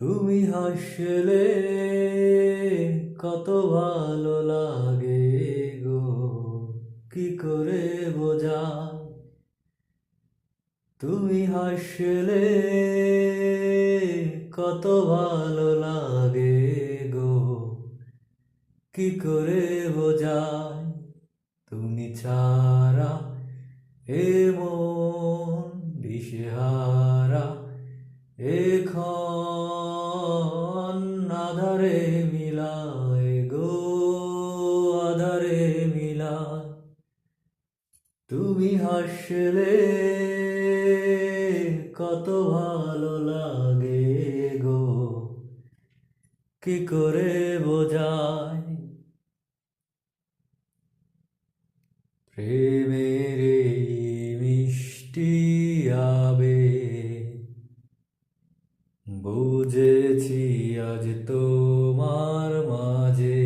তুমি হাসলে কত ভালো লাগে গো, কি করে বোঝা? তুমি হাসলে কত ভালো লাগে গো, কি করে বোঝায় তুমি ছাড়া এ মন তুমি হাসলে কত ভালো লাগে গো। কি করে বোঝায়? প্রেমের মিষ্টি আবে বুঝেছি আজ তোমার মাঝে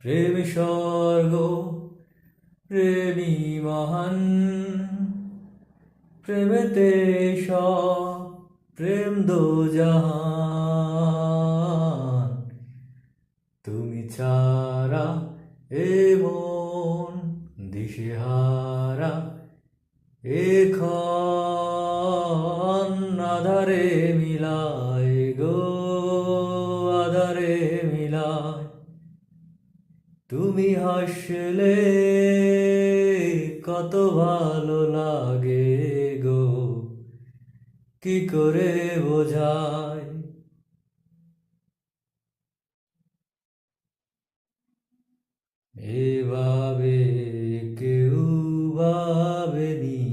প্রেম স্বর্গ প্রেমী মহান, প্রেমেতে সব প্রেম দো জাহান। তুমি ছাড়া এ মন দিশেহারা, এখন আধারে মিলায় গো। তুমি হাসলে কত ভালো লাগে গো। কি করে বোঝায়? এভাবে কেউ ভাবেনি।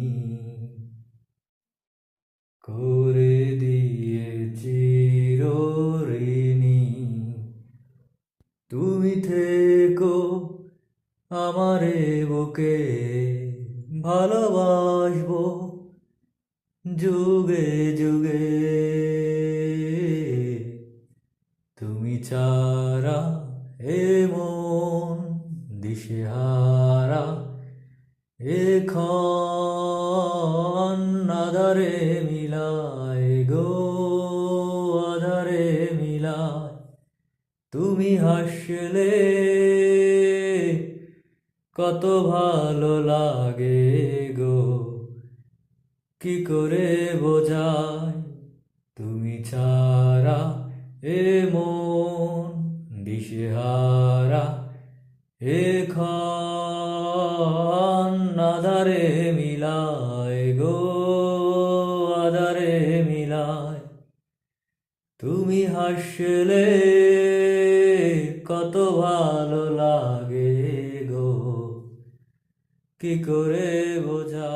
আমারে বুকে ভালোবাসবো যুগে যুগে। তুমি চারা এ মন দিশেহারা, এখন আধারে মিলায় গো, আধারে মিলায়। তুমি হাসলে কত ভালো লাগে গো। কি করে বোঝায় তুমি ছাড়া এ মন, দিশেহারা এখন আধারে মিলায় গো, আধারে মিলায়। তুমি হাসলে কত ভালো লাগে কি করে বোঝা